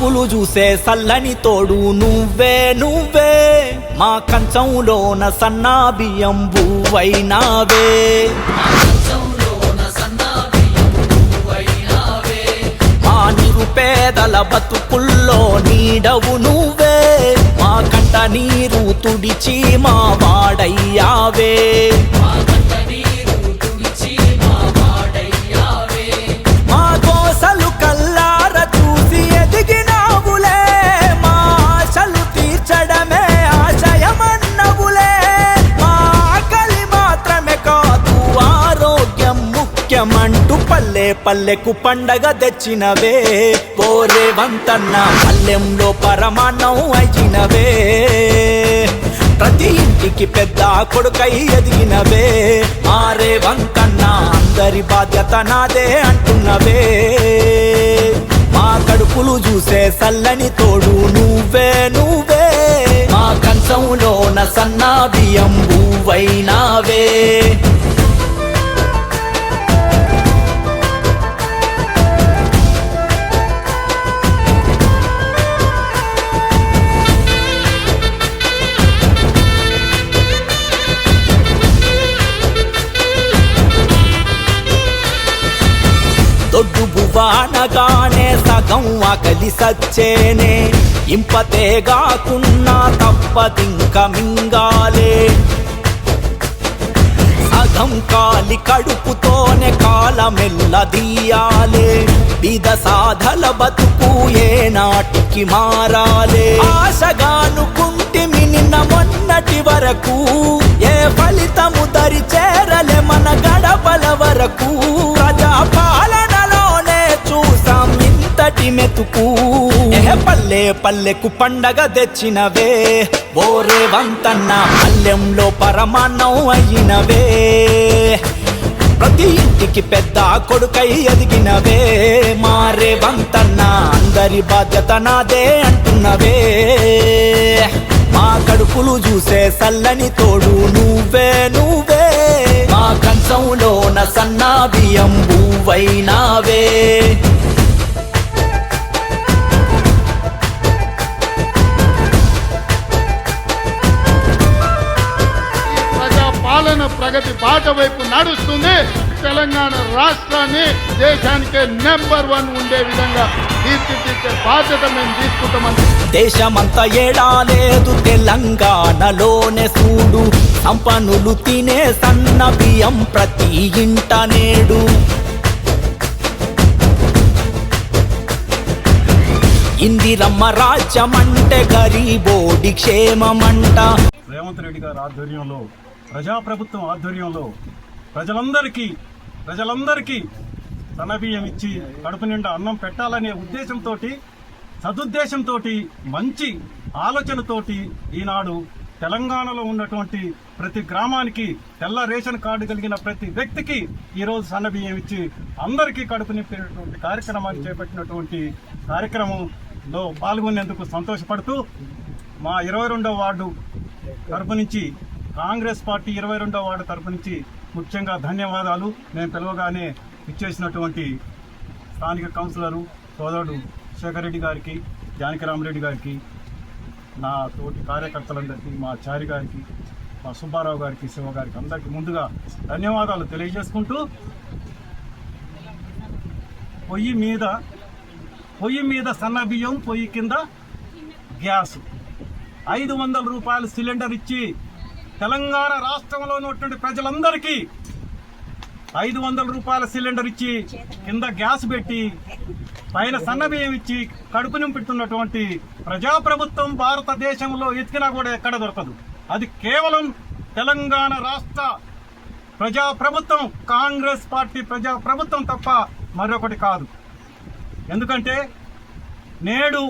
కడుపులు చూసే సల్లని తోడు నువ్వే నువ్వే. మా కంచంలోన సన్నా బియ్యం బువ్వైనావే మా నిరుపేదల బతుకుల్లో నీడవు నువ్వే. మా కంట నీరు తుడిచి మా వాడయ్యావే. ముఖ్యమంటూ పల్లె పల్లెకు పండగ తెచ్చినవే. పోరే వంతన్న పల్లెంలో పరమాన్నం అయినవే. ప్రతి ఇంటికి పెద్ద కొడుకై ఎదిగినవే. ఆరే వంకన్న అందరి బాధ్యత నాదే అంటున్నవే. మా కడుపులు చూసే సల్లని తోడు నువ్వే నువ్వే. మా కంచంలోన సన్నా బియ్యం బువ్వైనావే అనగానే సగం ఆకలి సచ్చేనే. ఇంపతే ఇంపతేగాకున్నా తప్పదింక మింగాలే. సగం కాలి కడుపుతోనే కాలమెల్లదీయాలే విధ సాధల బతుకు ఏ నాటికి మారాలే. ఆశగానుకుంటిమి నిన్న మొన్నటి వరకు ఏ ఫలితము దరి చేరలే మన గడపల వరకు. ప్రజా ఇంతటి మెతుకు. పల్లె పల్లెకు పండగ తెచ్చినవే. బోరే వంతన్న పల్లెంలో పరమాన్నం అయినవే. ప్రతి ఇంటికి పెద్ద కొడుకై ఎదిగినవే. మారే వంతన్న అందరి బాధ్యత నాదే అంటున్నవే. మా కడుపులు చూసే సల్లని తోడు నువ్వే నువ్వే. మా కంచంలోన సన్నా బియ్యం బువ్వైనావే పాలన ప్రగతి బాట వైపు నడుస్తుంది. తెలంగాణ రాష్ట్రాన్ని దేశానికే నెంబర్ వన్ ఉండే విధంగా తీర్చిదిద్దే బాధ్యత మేము తీసుకుంటామని దేశమంతా ఏడాలేదు తెలంగాణలోనే చూడు సంపన్నులు తినే సన్న బియ్యం ప్రతి ఇంట నేడు. ఇందిరమ్మ రాజ్యమంటే గరీబోడి క్షేమమంట. రేవంత్ రెడ్డి గారి ఆధ్వర్యంలో ప్రజాప్రభుత్వం ఆధ్వర్యంలో ప్రజలందరికీ ప్రజలందరికీ సన్నబియ్యం ఇచ్చి కడుపు నిండా అన్నం పెట్టాలనే ఉద్దేశంతో సదుద్దేశంతో మంచి ఆలోచనతోటి ఈనాడు తెలంగాణలో ఉన్నటువంటి ప్రతి గ్రామానికి తెల్ల రేషన్ కార్డు కలిగిన ప్రతి వ్యక్తికి ఈరోజు సన్నబియ్యం ఇచ్చి అందరికీ కడుపు నింపినటువంటి కార్యక్రమాన్ని చేపట్టినటువంటి కార్యక్రమంలో పాల్గొనేందుకు సంతోషపడుతూ మా ఇరవై రెండవ వార్డు తరపు నుంచి కాంగ్రెస్ పార్టీ ఇరవై రెండవ వార్డు తరపు నుంచి ముఖ్యంగా ధన్యవాదాలు. నేను పిలవగానే ఇచ్చేసినటువంటి స్థానిక కౌన్సిలరు సోదరుడు శేఖర్ రెడ్డి గారికి జానకిరామరెడ్డి గారికి నా తోటి కార్యకర్తలందరికీ మా చారి గారికి మా సుబ్బారావు గారికి శివ గారికి అందరికీ ముందుగా ధన్యవాదాలు తెలియజేసుకుంటూ పొయ్యి మీద పొయ్యి మీద సన్న బియ్యం పొయ్యి కింద గ్యాస్. ఐదు వందల రూపాయలు సిలిండర్ ఇచ్చి తెలంగాణ రాష్ట్రంలో ఉన్నటువంటి ప్రజలందరికీ ఐదు వందల రూపాయల సిలిండర్ ఇచ్చి కింద గ్యాస్ పెట్టి పైన సన్నబియ్యం ఇచ్చి కడుపు నింపుతున్నటువంటి ప్రజాప్రభుత్వం భారతదేశంలో ఎతికినా కూడా ఎక్కడ దొరకదు. అది కేవలం తెలంగాణ రాష్ట్ర ప్రజాప్రభుత్వం కాంగ్రెస్ పార్టీ ప్రజాప్రభుత్వం తప్ప మరొకటి కాదు. ఎందుకంటే నేడు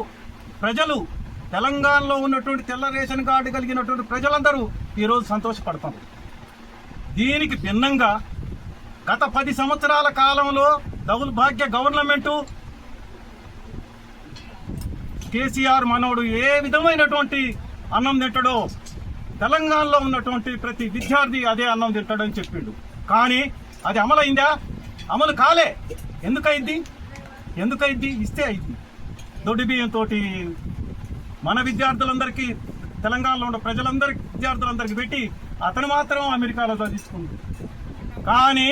ప్రజలు తెలంగాణలో ఉన్నటువంటి తెల్ల రేషన్ కార్డు కలిగినటువంటి ప్రజలందరూ ఈరోజు సంతోషపడతాం. దీనికి భిన్నంగా గత పది సంవత్సరాల కాలంలో దౌర్భాగ్య గవర్నమెంటు కేసీఆర్ మనోడు ఏ విధమైనటువంటి అన్నం తింటాడో తెలంగాణలో ఉన్నటువంటి ప్రతి విద్యార్థి అదే అన్నం తింటాడని చెప్పిండు. కానీ అది అమలైందా? అమలు కాలే. ఎందుకైంది ఎందుకైంది ఇస్తే అయింది దొడ్డి బియ్యంతో మన విద్యార్థులందరికీ తెలంగాణలో ఉన్న ప్రజలందరికీ విద్యార్థులందరికీ పెట్టి అతను మాత్రం అమెరికాలో చదివించుకుంది. కానీ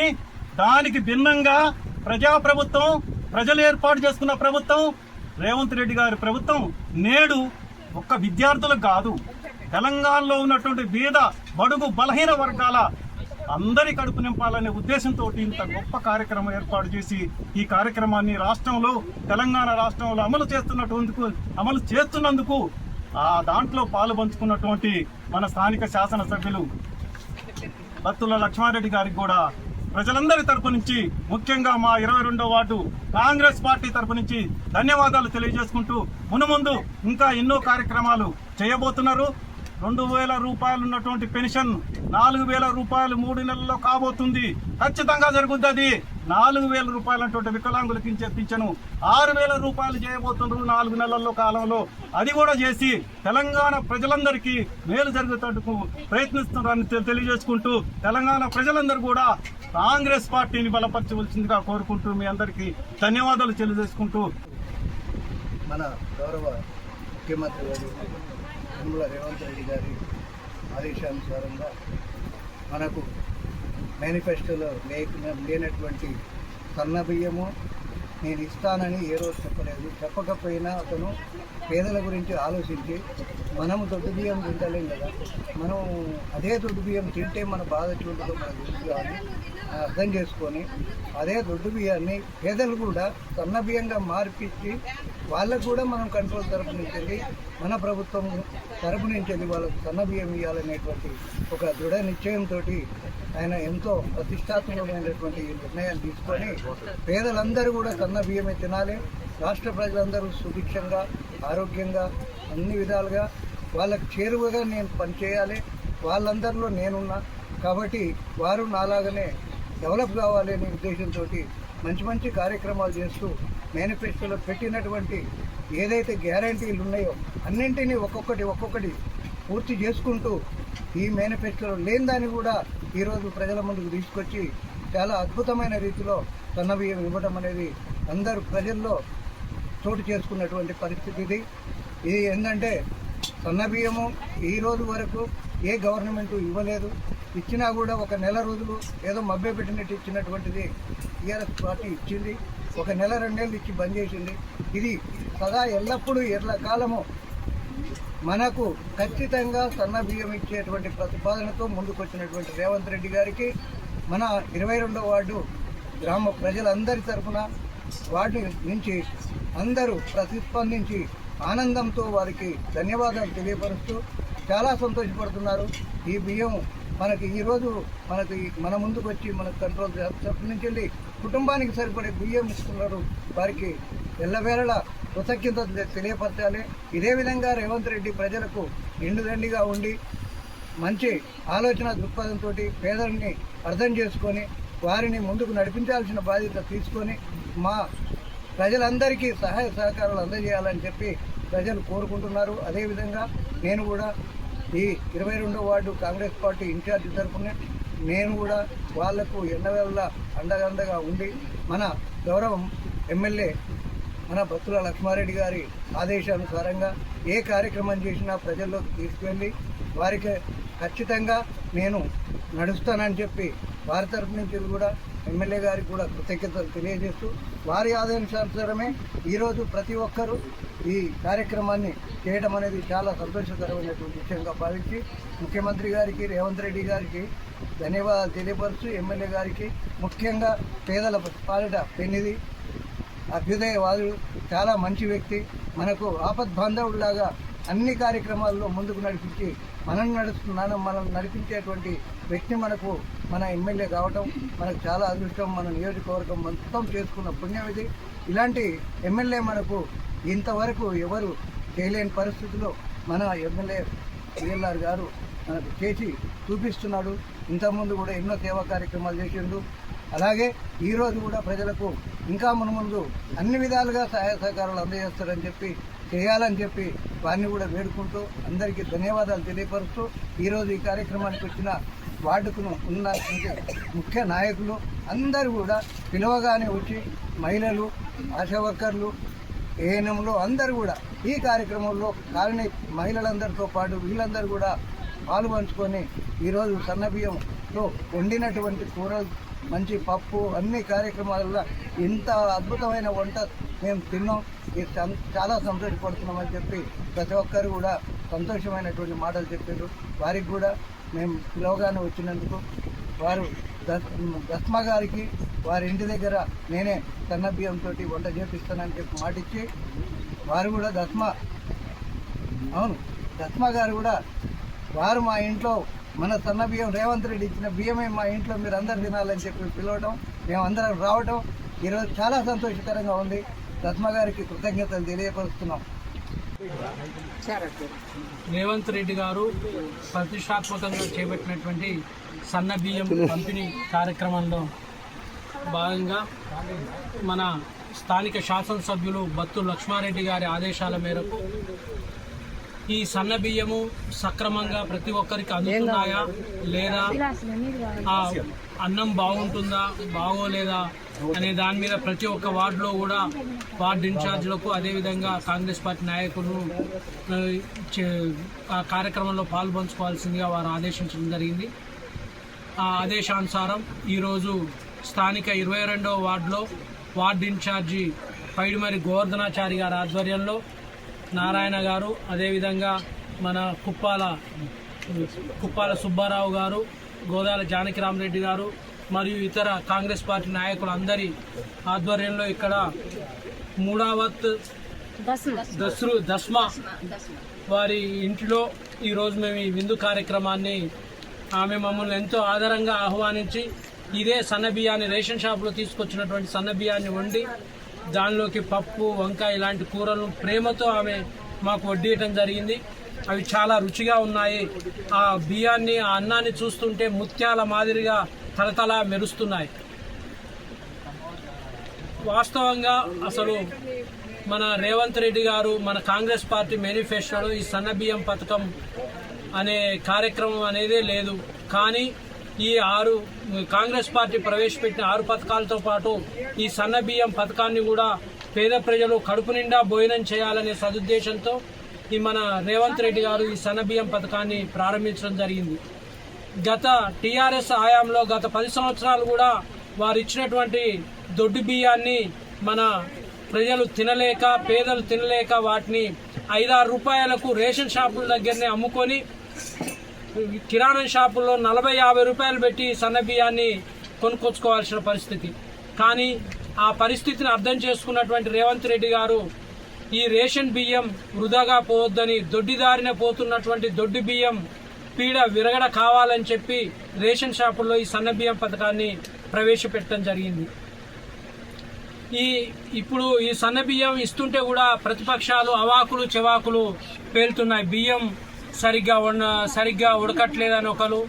దానికి భిన్నంగా ప్రజాప్రభుత్వం ప్రజలు ఏర్పాటు చేసుకున్న ప్రభుత్వం రేవంత్ రెడ్డి గారి ప్రభుత్వం నేడు ఒక్క విద్యార్థులకు కాదు తెలంగాణలో ఉన్నటువంటి బీద బడుగు బలహీన వర్గాల అందరి కడుపు నింపాలనే ఉద్దేశంతో ఇంత గొప్ప కార్యక్రమం ఏర్పాటు చేసి ఈ కార్యక్రమాన్ని రాష్ట్రంలో తెలంగాణ రాష్ట్రంలో అమలు చేస్తున్నటువంటి అమలు చేస్తున్నందుకు ఆ దాంట్లో పాలు పంచుకున్నటువంటి మన స్థానిక శాసనసభ్యులు బత్తుల లక్ష్మారెడ్డి గారికి కూడా ప్రజలందరి తరపు నుంచి ముఖ్యంగా మా ఇరవై రెండో వార్డు కాంగ్రెస్ పార్టీ తరపు నుంచి ధన్యవాదాలు తెలియజేసుకుంటూ మునుముందు ఇంకా ఎన్నో కార్యక్రమాలు చేయబోతున్నారు. రెండు వేల రూపాయలు ఉన్నటువంటి పెన్షన్ నాలుగు వేల రూపాయలు మూడు నెలల్లో కాబోతుంది. ఖచ్చితంగా జరుగుతుంది నాలుగు వేల రూపాయలు అటువంటి వికలాంగులకి ఇచ్చే పింఛను ఆరు వేల రూపాయలు చేయబోతున్నారు నాలుగు నెలల్లో కాలంలో. అది కూడా చేసి తెలంగాణ ప్రజలందరికీ మేలు జరుగుతూ ప్రయత్నిస్తున్నారని తెలియజేసుకుంటూ తెలంగాణ ప్రజలందరూ కూడా కాంగ్రెస్ పార్టీని బలపరచవలసిందిగా కోరుకుంటూ మీ అందరికీ ధన్యవాదాలు తెలియజేసుకుంటూ. మన గౌరవ ముఖ్యమంత్రి గారు రేవంత్ రెడ్డి గారి ఆదేశానుసారంగా మనకు మేనిఫెస్టోలో లేక లేనటువంటి సన్న బియ్యము నేను ఇస్తానని ఏ రోజు చెప్పలేదు. చెప్పకపోయినా అతను పేదల గురించి ఆలోచించి మనము దొడ్డు బియ్యం తింటలేం కదా మనం అదే దొడ్డు బియ్యం తింటే మన బాధ చూడడం మన గురించి కానీ అర్థం చేసుకొని అదే దొడ్డు బియ్యాన్ని పేదలు కూడా సన్న బియ్యంగా మార్పించి వాళ్ళకు కూడా మనం కంట్రోల్ తరపు నుంచి మన ప్రభుత్వం తరపు నుంచి వాళ్ళకు సన్న బియ్యం ఇవ్వాలనేటువంటి ఒక దృఢ నిశ్చయంతో ఆయన ఎంతో ప్రతిష్టాత్మకమైనటువంటి ఈ నిర్ణయాన్ని తీసుకొని పేదలందరూ కూడా సన్న బియ్యమే తినాలి. రాష్ట్ర ప్రజలందరూ సుభిక్షంగా ఆరోగ్యంగా అన్ని విధాలుగా వాళ్ళకు చేరువగా నేను పనిచేయాలి. వాళ్ళందరిలో నేనున్నా. కాబట్టి వారు నాలాగనే డెవలప్ కావాలి అనే ఉద్దేశంతో మంచి మంచి కార్యక్రమాలు చేస్తూ మేనిఫెస్టోలో పెట్టినటువంటి ఏదైతే గ్యారంటీలు ఉన్నాయో అన్నింటినీ ఒక్కొక్కటి ఒక్కొక్కటి పూర్తి చేసుకుంటూ ఈ మేనిఫెస్టోలో లేని దాన్ని కూడా ఈరోజు ప్రజల ముందుకు తీసుకొచ్చి చాలా అద్భుతమైన రీతిలో సన్నబియ్యం ఇవ్వడం అనేది అందరు ప్రజల్లో చోటు చేసుకున్నటువంటి పరిస్థితి ఇది. ఇది ఏంటంటే సన్నబియ్యము ఈ రోజు వరకు ఏ గవర్నమెంట్ ఇవ్వలేదు. ఇచ్చినా కూడా ఒక నెల రోజులు ఏదో మభ్య పెట్టినట్టు ఇచ్చినటువంటిది టీఆర్ఎస్ పార్టీ ఇచ్చింది. ఒక నెల రెండేళ్ళు ఇచ్చి బంద్ చేసింది. ఇది సదా ఎల్లప్పుడూ ఎర్ల కాలము మనకు ఖచ్చితంగా సన్న బియ్యం ఇచ్చేటువంటి ప్రతిపాదనతో ముందుకొచ్చినటువంటి రేవంత్ రెడ్డి గారికి మన ఇరవై రెండో వార్డు గ్రామ ప్రజలందరి తరఫున వార్డు నుంచి అందరూ ప్రతిస్పందించి ఆనందంతో వారికి ధన్యవాదాలు తెలియపరుస్తూ చాలా సంతోషపడుతున్నారు. ఈ బియ్యం మనకి ఈరోజు మనకి మన ముందుకు వచ్చి మన కంట్రోల్ తరఫు నుంచి వెళ్ళి కుటుంబానికి సరిపడే బియ్యం ఇస్తున్నారు. వారికి ఎల్లవేళలా కృతజ్ఞత తెలియపరచాలి. ఇదే విధంగా రేవంత్ రెడ్డి ప్రజలకు ఎండుదండిగా ఉండి మంచి ఆలోచన దృక్పథంతో పేదల్ని అర్థం చేసుకొని వారిని ముందుకు నడిపించాల్సిన బాధ్యత తీసుకొని మా ప్రజలందరికీ సహాయ సహకారాలు అందజేయాలని చెప్పి ప్రజలు కోరుకుంటున్నారు. అదేవిధంగా నేను కూడా ఈ ఇరవై రెండో వార్డు కాంగ్రెస్ పార్టీ ఇన్ఛార్జ్ తరఫున నేను కూడా వాళ్ళకు ఎండవేళ అండగండగా ఉండి మన గౌరవం ఎమ్మెల్యే మన భక్తుల లక్ష్మారెడ్డి గారి ఆదేశానుసారంగా ఏ కార్యక్రమం చేసినా ప్రజల్లోకి తీసుకెళ్ళి వారికి ఖచ్చితంగా నేను నడుస్తానని చెప్పి వారి తరపు నుంచి కూడా ఎమ్మెల్యే గారికి కూడా కృతజ్ఞతలు తెలియజేస్తూ వారి ఆదేశానుసారమే ఈరోజు ప్రతి ఒక్కరూ ఈ కార్యక్రమాన్ని చేయడం అనేది చాలా సంతోషకరమైనటువంటి విషయంగా భావించి ముఖ్యమంత్రి గారికి రేవంత్ రెడ్డి గారికి ధన్యవాదాలు తెలియపరుస్తూ ఎమ్మెల్యే గారికి ముఖ్యంగా పేదల పాలిట పెన్నిది అభ్యుదయవాదుడు చాలా మంచి వ్యక్తి. మనకు ఆపద్బాంధవుడిలాగా అన్ని కార్యక్రమాల్లో ముందుకు నడిపించి మనం నడుస్తున్నాను మనం నడిపించేటువంటి వ్యక్తి మనకు మన ఎమ్మెల్యే కావటం మనకు చాలా అదృష్టం. మన నియోజకవర్గం మొత్తం చేసుకున్న పుణ్యం ఇది. ఇలాంటి ఎమ్మెల్యే మనకు ఇంతవరకు ఎవరు చేయలేని పరిస్థితిలో మన ఎమ్మెల్యే విఎల్ఆర్ గారు మనకు చేసి చూపిస్తున్నాడు. ఇంతకుముందు కూడా ఎన్నో సేవా కార్యక్రమాలు చేసిండు. అలాగే ఈరోజు కూడా ప్రజలకు ఇంకా మన ముందు అన్ని విధాలుగా సహాయ సహకారాలు అందజేస్తారని చెప్పి చేయాలని చెప్పి వారిని కూడా వేడుకుంటూ అందరికీ ధన్యవాదాలు తెలియపరుస్తూ ఈరోజు ఈ కార్యక్రమానికి వచ్చిన వార్డుకును ఉన్న ముఖ్య నాయకులు అందరూ కూడా పిలవగానే వచ్చి మహిళలు ఆశా వర్కర్లు ఏఎన్ఎంలు అందరూ కూడా ఈ కార్యక్రమంలో కాలనీ మహిళలందరితో పాటు వీళ్ళందరూ కూడా పాలు పంచుకొని ఈరోజు సన్నబియ్యంతో వండినటువంటి కూరలు మంచి పప్పు అన్ని కార్యక్రమాలలో ఇంత అద్భుతమైన వంట మేము తిన్నాం. ఇది చాలా సంతోషపడుతున్నామని చెప్పి ప్రతి ఒక్కరు కూడా సంతోషమైనటువంటి మాటలు చెప్పారు. వారికి కూడా మేము పిలవగానే వచ్చినందుకు వారు దస్మ గారికి వారి ఇంటి దగ్గర నేనే సన్నబియ్యంతో వంట చేపిస్తానని చెప్పి మాటిచ్చి వారు కూడా దస్మ అవును దస్మ గారు కూడా వారు మా ఇంట్లో మన సన్న బియ్యం రేవంత్ రెడ్డి ఇచ్చిన బియ్యమే మా ఇంట్లో మీరు అందరు తినాలని చెప్పి పిలవడం మేమందరం రావడం ఈరోజు చాలా సంతోషకరంగా ఉంది. దస్మా గారికి కృతజ్ఞతలు తెలియపరుస్తున్నాం. రేవంత్ రెడ్డి గారు ప్రతిష్టాత్మకంగా చేపట్టినటువంటి సన్న బియ్యం పంపిణీ కార్యక్రమంలో భాగంగా మన స్థానిక శాసనసభ్యులు బత్తు లక్ష్మారెడ్డి గారి ఆదేశాల మేరకు ఈ సన్న బియ్యము సక్రమంగా ప్రతి ఒక్కరికి అందుతున్నాయా లేదా? ఆ అన్నం బాగుంటుందా బాగోలేదా అనే దాని మీద ప్రతి ఒక్క వార్డులో కూడా వార్డు ఇన్ఛార్జీలకు అదేవిధంగా కాంగ్రెస్ పార్టీ నాయకులు చే- ఆ కార్యక్రమంలో పాల్పంచుకోవాల్సిందిగా వారు ఆదేశించడం జరిగింది. ఆ ఆదేశానుసారం ఈరోజు స్థానిక ఇరవై రెండవ వార్డులో వార్డు ఇన్ఛార్జి పైడిమరి గోవర్ధనాచారి గారి ఆధ్వర్యంలో నారాయణ గారు అదేవిధంగా మన కుప్పాల కుప్పాల సుబ్బారావు గారు గోదాల జానకిరామరెడ్డి గారు మరియు ఇతర కాంగ్రెస్ పార్టీ నాయకులు అందరి ఆధ్వర్యంలో ఇక్కడ మూడావత్ దస్రు దస్మా వారి ఇంటిలో ఈరోజు మేము ఈ విందు కార్యక్రమాన్ని ఆమె మమ్మల్ని ఎంతో ఆదరంగా ఆహ్వానించి ఇదే సన్నబియ్యాన్ని రేషన్ షాప్లో తీసుకొచ్చినటువంటి సన్నబియ్యాన్ని వండి దానిలోకి పప్పు వంకాయ ఇలాంటి కూరలను ప్రేమతో ఆమె మాకు వడ్డీయటం జరిగింది. అవి చాలా రుచిగా ఉన్నాయి. ఆ బియ్యాన్ని ఆ అన్నాన్ని చూస్తుంటే ముత్యాల మాదిరిగా తలతల మెరుస్తున్నాయి. వాస్తవంగా అసలు మన రేవంత్ రెడ్డి గారు మన కాంగ్రెస్ పార్టీ మేనిఫెస్టోలో ఈ సన్న బియ్యం పథకం అనే కార్యక్రమం అనేదే లేదు. కానీ ఈ ఆరు కాంగ్రెస్ పార్టీ ప్రవేశపెట్టిన ఆరు పథకాలతో పాటు ఈ సన్న బియ్యం పథకాన్ని కూడా పేద ప్రజలు కడుపు నిండా భోజనం చేయాలనే సదుద్దేశంతో ఈ మన రేవంత్ రెడ్డి గారు ఈ సన్న బియ్యం పథకాన్ని ప్రారంభించడం జరిగింది. గత టీఆర్ఎస్ హయాంలో గత పది సంవత్సరాలు కూడా వారు ఇచ్చినటువంటి దొడ్డు బియ్యాన్ని మన ప్రజలు తినలేక పేదలు తినలేక వాటిని ఐదారు రూపాయలకు రేషన్ షాపుల దగ్గరనే అమ్ముకొని కిరాణా షాపుల్లో నలభై యాభై రూపాయలు పెట్టి సన్న బియ్యాన్ని కొనుక్కొచ్చుకోవాల్సిన పరిస్థితి. కానీ ఆ పరిస్థితిని అర్థం చేసుకున్నటువంటి రేవంత్ రెడ్డి గారు ఈ రేషన్ బియ్యం వృధాగా పోవద్దని దొడ్డిదారిన పోతున్నటువంటి దొడ్డి బియ్యం పీడ విరగడ కావాలని చెప్పి రేషన్ షాపుల్లో ఈ సన్న బియ్యం పథకాన్ని ప్రవేశపెట్టడం జరిగింది. ఈ ఇప్పుడు ఈ సన్న బియ్యం ఇస్తుంటే కూడా ప్రతిపక్షాలు అవాకులు చెవాకులు పేలుతున్నాయి. బియ్యం సరిగ్గా సరిగ్గా ఉడకట్లేదని ఒకరు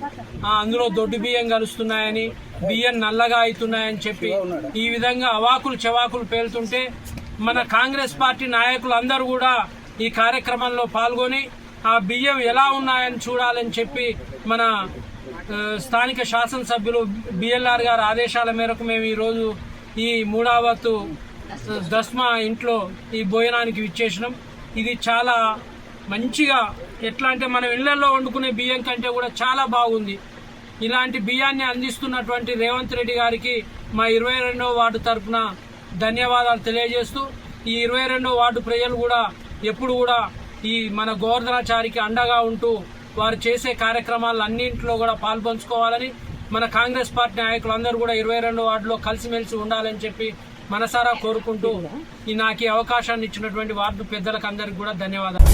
అందులో దొడ్డు బియ్యం కలుస్తున్నాయని బియ్యం నల్లగా అవుతున్నాయని చెప్పి ఈ విధంగా అవాకులు చెవాకులు పేలుతుంటే మన కాంగ్రెస్ పార్టీ నాయకులు అందరూ కూడా ఈ కార్యక్రమంలో పాల్గొని ఆ బియ్యం ఎలా ఉన్నాయని చూడాలని చెప్పి మన స్థానిక శాసనసభ్యులు బిఎల్ఆర్ గారి ఆదేశాల మేరకు మేము ఈరోజు ఈ మూడావత్తు దస్మా ఇంట్లో ఈ భోజనానికి విచ్చేసినాం. ఇది చాలా మంచిగా ఎట్లా అంటే మనం ఇళ్ళలో వండుకునే బియ్యం కంటే కూడా చాలా బాగుంది. ఇలాంటి బియ్యాన్ని అందిస్తున్నటువంటి రేవంత్ రెడ్డి గారికి మా ఇరవై రెండవ వార్డు తరఫున ధన్యవాదాలు తెలియజేస్తూ ఈ ఇరవై రెండవ వార్డు ప్రజలు కూడా ఎప్పుడు కూడా ఈ మన గోవర్ధనాచారికి అండగా ఉంటూ వారు చేసే కార్యక్రమాలు అన్నింటిలో కూడా పాల్పంచుకోవాలని మన కాంగ్రెస్ పార్టీ నాయకులందరూ కూడా ఇరవై రెండవ వార్డులో కలిసిమెలిసి ఉండాలని చెప్పి మనసారా కోరుకుంటూ ఈ నాకు ఈ అవకాశాన్ని ఇచ్చినటువంటి వార్డు పెద్దలకు అందరికీ కూడా ధన్యవాదాలు.